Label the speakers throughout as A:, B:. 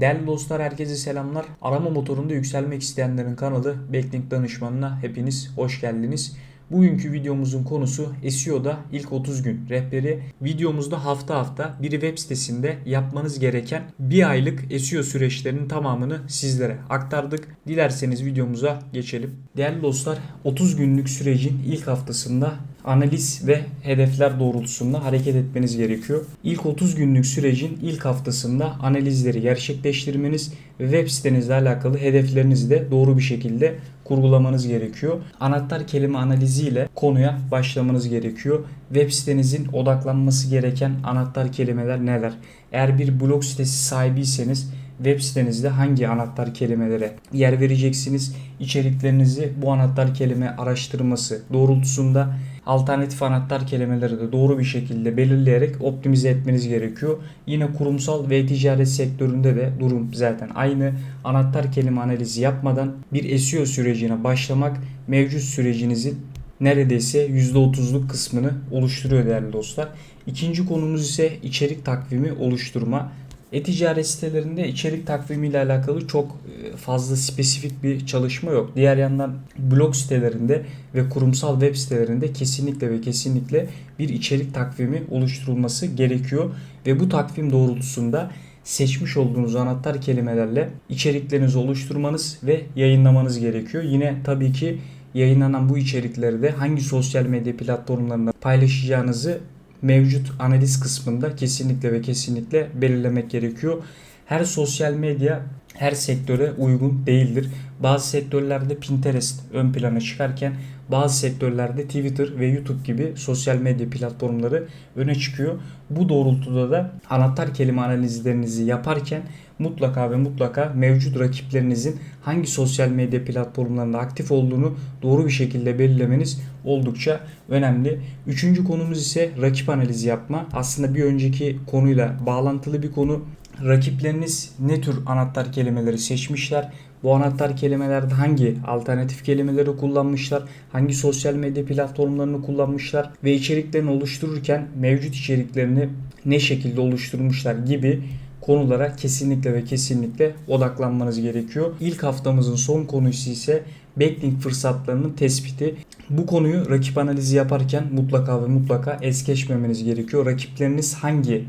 A: Değerli dostlar herkese selamlar. Arama motorunda yükselmek isteyenlerin kanalı Backlink Danışmanı'na hepiniz hoş geldiniz. Bugünkü videomuzun konusu SEO'da ilk 30 gün rehberi. Videomuzda hafta hafta bir web sitesinde yapmanız gereken bir aylık SEO süreçlerinin tamamını sizlere aktardık. Dilerseniz videomuza geçelim. Değerli dostlar 30 günlük sürecin ilk haftasında analiz ve hedefler doğrultusunda hareket etmeniz gerekiyor. İlk 30 günlük sürecin ilk haftasında analizleri gerçekleştirmeniz ve web sitenizle alakalı hedeflerinizi de doğru bir şekilde kurgulamanız gerekiyor. Anahtar kelime analiziyle konuya başlamanız gerekiyor. Web sitenizin odaklanması gereken anahtar kelimeler neler? Eğer bir blog sitesi sahibiyseniz web sitenizde hangi anahtar kelimelere yer vereceksiniz? İçeriklerinizi bu anahtar kelime araştırması doğrultusunda alternatif anahtar kelimeleri de doğru bir şekilde belirleyerek optimize etmeniz gerekiyor. Yine kurumsal ve ticaret sektöründe de durum zaten aynı. Anahtar kelime analizi yapmadan bir SEO sürecine başlamak mevcut sürecinizin neredeyse %30'luk kısmını oluşturuyor değerli dostlar. İkinci konumuz ise içerik takvimi oluşturma. E-ticaret sitelerinde içerik takvimi ile alakalı çok e, fazla spesifik bir çalışma yok. Diğer yandan blog sitelerinde ve kurumsal web sitelerinde kesinlikle ve kesinlikle bir içerik takvimi oluşturulması gerekiyor ve bu takvim doğrultusunda seçmiş olduğunuz anahtar kelimelerle içeriklerinizi oluşturmanız ve yayınlamanız gerekiyor. Yine tabii ki yayınlanan bu içerikleri de hangi sosyal medya platformlarında paylaşacağınızı mevcut analiz kısmında kesinlikle ve kesinlikle belirlemek gerekiyor. Her sosyal medya her sektöre uygun değildir. Bazı sektörlerde Pinterest ön plana çıkarken bazı sektörlerde Twitter ve YouTube gibi sosyal medya platformları öne çıkıyor. Bu doğrultuda da anahtar kelime analizlerinizi yaparken mutlaka ve mutlaka mevcut rakiplerinizin hangi sosyal medya platformlarında aktif olduğunu doğru bir şekilde belirlemeniz oldukça önemli. Üçüncü konumuz ise rakip analizi yapma. Aslında bir önceki konuyla bağlantılı bir konu. Rakipleriniz ne tür anahtar kelimeleri seçmişler? Bu anahtar kelimelerde hangi alternatif kelimeleri kullanmışlar? Hangi sosyal medya platformlarını kullanmışlar? Ve içeriklerini oluştururken mevcut içeriklerini ne şekilde oluşturmuşlar gibi konulara kesinlikle ve kesinlikle odaklanmanız gerekiyor. İlk haftamızın son konusu ise backlink fırsatlarının tespiti. Bu konuyu rakip analizi yaparken mutlaka ve mutlaka es geçmemeniz gerekiyor. Rakipleriniz hangi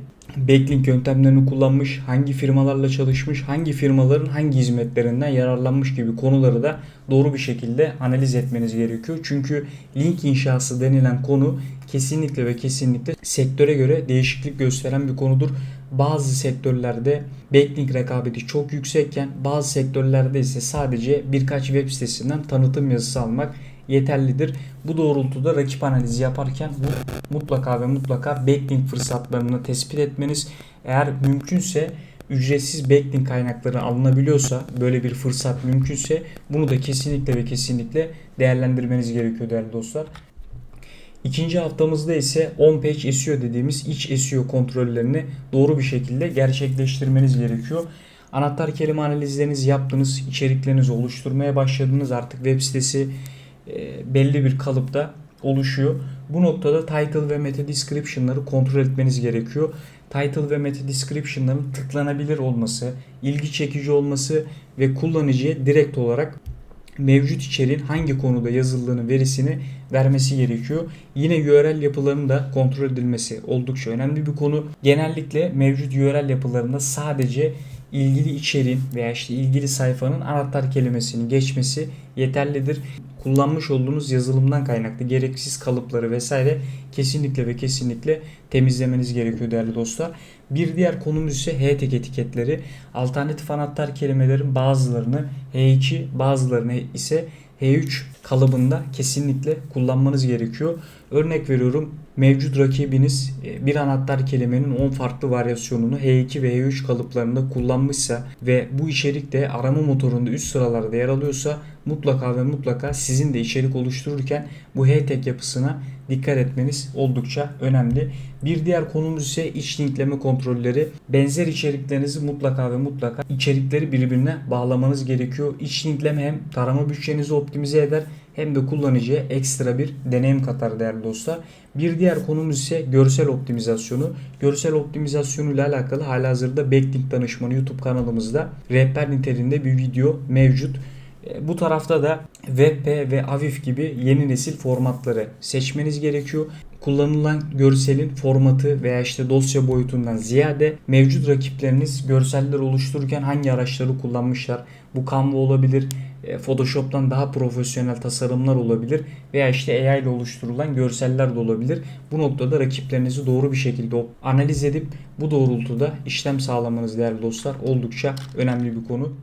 A: backlink yöntemlerini kullanmış, hangi firmalarla çalışmış, hangi firmaların hangi hizmetlerinden yararlanmış gibi konuları da doğru bir şekilde analiz etmeniz gerekiyor. Çünkü link inşası denilen konu kesinlikle ve kesinlikle sektöre göre değişiklik gösteren bir konudur. Bazı sektörlerde backlink rekabeti çok yüksekken bazı sektörlerde ise sadece birkaç web sitesinden tanıtım yazısı almak yeterlidir. Bu doğrultuda rakip analizi yaparken bu mutlaka ve mutlaka backlink fırsatlarını tespit etmeniz eğer mümkünse ücretsiz backlink kaynakları alınabiliyorsa böyle bir fırsat mümkünse bunu da kesinlikle ve kesinlikle değerlendirmeniz gerekiyor değerli dostlar. İkinci haftamızda ise on page SEO dediğimiz iç SEO kontrollerini doğru bir şekilde gerçekleştirmeniz gerekiyor. Anahtar kelime analizlerinizi yaptınız, içeriklerinizi oluşturmaya başladınız. Artık web sitesi e, belli bir kalıpta oluşuyor. Bu noktada title ve meta description'ları kontrol etmeniz gerekiyor. Title ve meta description'ların tıklanabilir olması, ilgi çekici olması ve kullanıcıya direkt olarak mevcut içeriğin hangi konuda yazıldığını verisini vermesi gerekiyor. Yine URL yapılarının da kontrol edilmesi oldukça önemli bir konu. Genellikle mevcut URL yapılarında sadece ilgili içeriğin veya işte ilgili sayfanın anahtar kelimesini geçmesi yeterlidir. Kullanmış olduğunuz yazılımdan kaynaklı gereksiz kalıpları vesaire kesinlikle ve kesinlikle temizlemeniz gerekiyor değerli dostlar. Bir diğer konumuz ise H-tag etiketleri. Alternatif anahtar kelimelerin bazılarını H2 bazılarını ise H3 kalıbında kesinlikle kullanmanız gerekiyor. Örnek veriyorum mevcut rakibiniz e, bir anahtar kelimenin 10 farklı varyasyonunu H2 ve H3 kalıplarında kullanmışsa ve bu içerik de arama motorunda üst sıralarda yer alıyorsa mutlaka ve mutlaka sizin de içerik oluştururken bu H-tag yapısına dikkat etmeniz oldukça önemli. Bir diğer konumuz ise iç linkleme kontrolleri. Benzer içeriklerinizi mutlaka ve mutlaka içerikleri birbirine bağlamanız gerekiyor. İç linkleme hem tarama bütçenizi optimize eder hem de kullanıcıya ekstra bir deneyim katar değerli dostlar. Bir diğer konumuz ise görsel optimizasyonu. Görsel optimizasyonu ile alakalı halihazırda Backlink danışmanı YouTube kanalımızda rehber niteliğinde bir video mevcut. E, Bu tarafta da WebP ve Avif gibi yeni nesil formatları seçmeniz gerekiyor. Kullanılan görselin formatı veya işte dosya boyutundan ziyade mevcut rakipleriniz görseller oluştururken hangi araçları kullanmışlar? Bu Canva olabilir, Photoshop'tan daha profesyonel tasarımlar olabilir veya işte AI ile oluşturulan görseller de olabilir. Bu noktada rakiplerinizi doğru bir şekilde analiz edip bu doğrultuda işlem sağlamanız değerli dostlar oldukça önemli bir konu.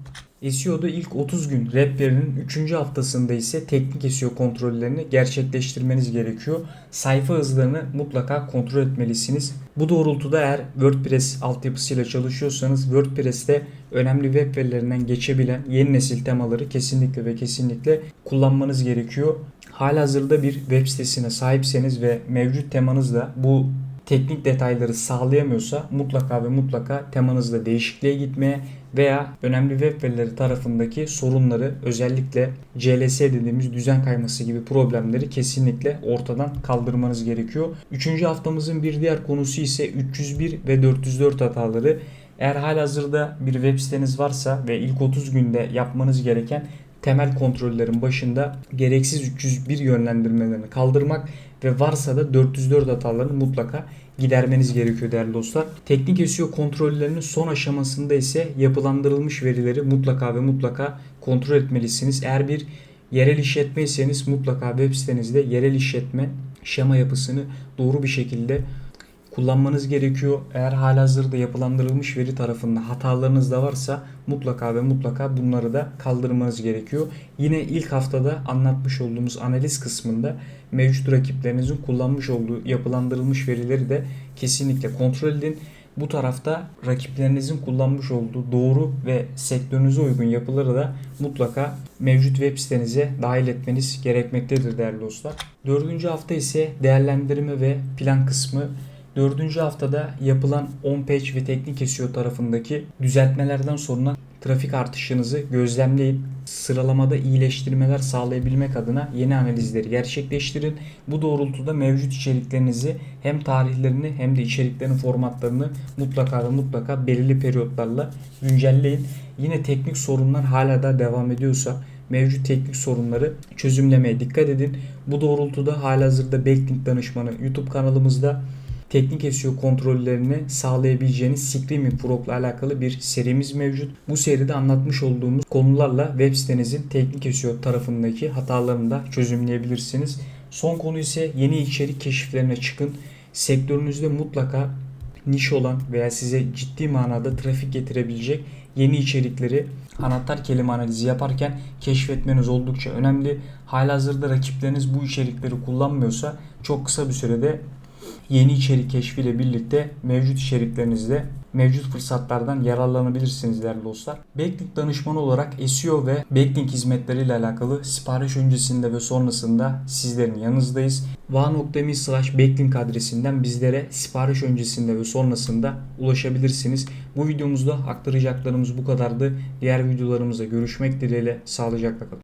A: SEO'da ilk 30 gün rehberinin 3. haftasında ise teknik SEO kontrollerini gerçekleştirmeniz gerekiyor. Sayfa hızlarını mutlaka kontrol etmelisiniz. Bu doğrultuda eğer WordPress altyapısıyla çalışıyorsanız WordPress'te önemli web verilerinden geçebilen yeni nesil temaları kesinlikle ve kesinlikle kullanmanız gerekiyor. Halihazırda bir web sitesine sahipseniz ve mevcut temanız da bu teknik detayları sağlayamıyorsa mutlaka ve mutlaka temanızda değişikliğe gitmeye veya önemli web verileri tarafındaki sorunları özellikle CLS dediğimiz düzen kayması gibi problemleri kesinlikle ortadan kaldırmanız gerekiyor. Üçüncü haftamızın bir diğer konusu ise 301 ve 404 hataları. Eğer halihazırda bir web siteniz varsa ve ilk 30 günde yapmanız gereken temel kontrollerin başında gereksiz 301 yönlendirmelerini kaldırmak ve varsa da 404 hatalarını mutlaka gidermeniz gerekiyor değerli dostlar. Teknik SEO kontrollerinin son aşamasında ise yapılandırılmış verileri mutlaka ve mutlaka kontrol etmelisiniz. Eğer bir yerel işletmeyseniz mutlaka web sitenizde yerel işletme şema yapısını doğru bir şekilde kullanmanız gerekiyor. Eğer halihazırda yapılandırılmış veri tarafında hatalarınız da varsa mutlaka ve mutlaka bunları da kaldırmanız gerekiyor. Yine ilk haftada anlatmış olduğumuz analiz kısmında mevcut rakiplerinizin kullanmış olduğu yapılandırılmış verileri de kesinlikle kontrol edin. Bu tarafta rakiplerinizin kullanmış olduğu doğru ve sektörünüze uygun yapıları da mutlaka mevcut web sitenize dahil etmeniz gerekmektedir değerli dostlar. Dördüncü hafta ise değerlendirme ve plan kısmı. Dördüncü haftada yapılan on page ve teknik SEO tarafındaki düzeltmelerden sonra trafik artışınızı gözlemleyin. Sıralamada iyileştirmeler sağlayabilmek adına yeni analizleri gerçekleştirin. Bu doğrultuda mevcut içeriklerinizi hem tarihlerini hem de içeriklerin formatlarını mutlaka ve mutlaka belirli periyotlarla güncelleyin. Yine teknik sorunlar hala da devam ediyorsa mevcut teknik sorunları çözümlemeye dikkat edin. Bu doğrultuda halihazırda Backlink danışmanı YouTube kanalımızda teknik SEO kontrollerini sağlayabileceğiniz Screaming Pro ile alakalı bir serimiz mevcut. Bu seride anlatmış olduğumuz konularla web sitenizin teknik SEO tarafındaki hatalarını da çözümleyebilirsiniz. Son konu ise yeni içerik keşiflerine çıkın. Sektörünüzde mutlaka niş olan veya size ciddi manada trafik getirebilecek yeni içerikleri anahtar kelime analizi yaparken keşfetmeniz oldukça önemli. Halihazırda rakipleriniz bu içerikleri kullanmıyorsa çok kısa bir sürede yeni içerik keşfiyle birlikte mevcut içeriklerinizde mevcut fırsatlardan yararlanabilirsiniz değerli dostlar. Backlink danışmanı olarak SEO ve Backlink hizmetleriyle alakalı sipariş öncesinde ve sonrasında sizlerin yanınızdayız. va.me slash backlink adresinden bizlere sipariş öncesinde ve sonrasında ulaşabilirsiniz. Bu videomuzda aktaracaklarımız bu kadardı. Diğer videolarımızda görüşmek dileğiyle sağlıcakla kalın.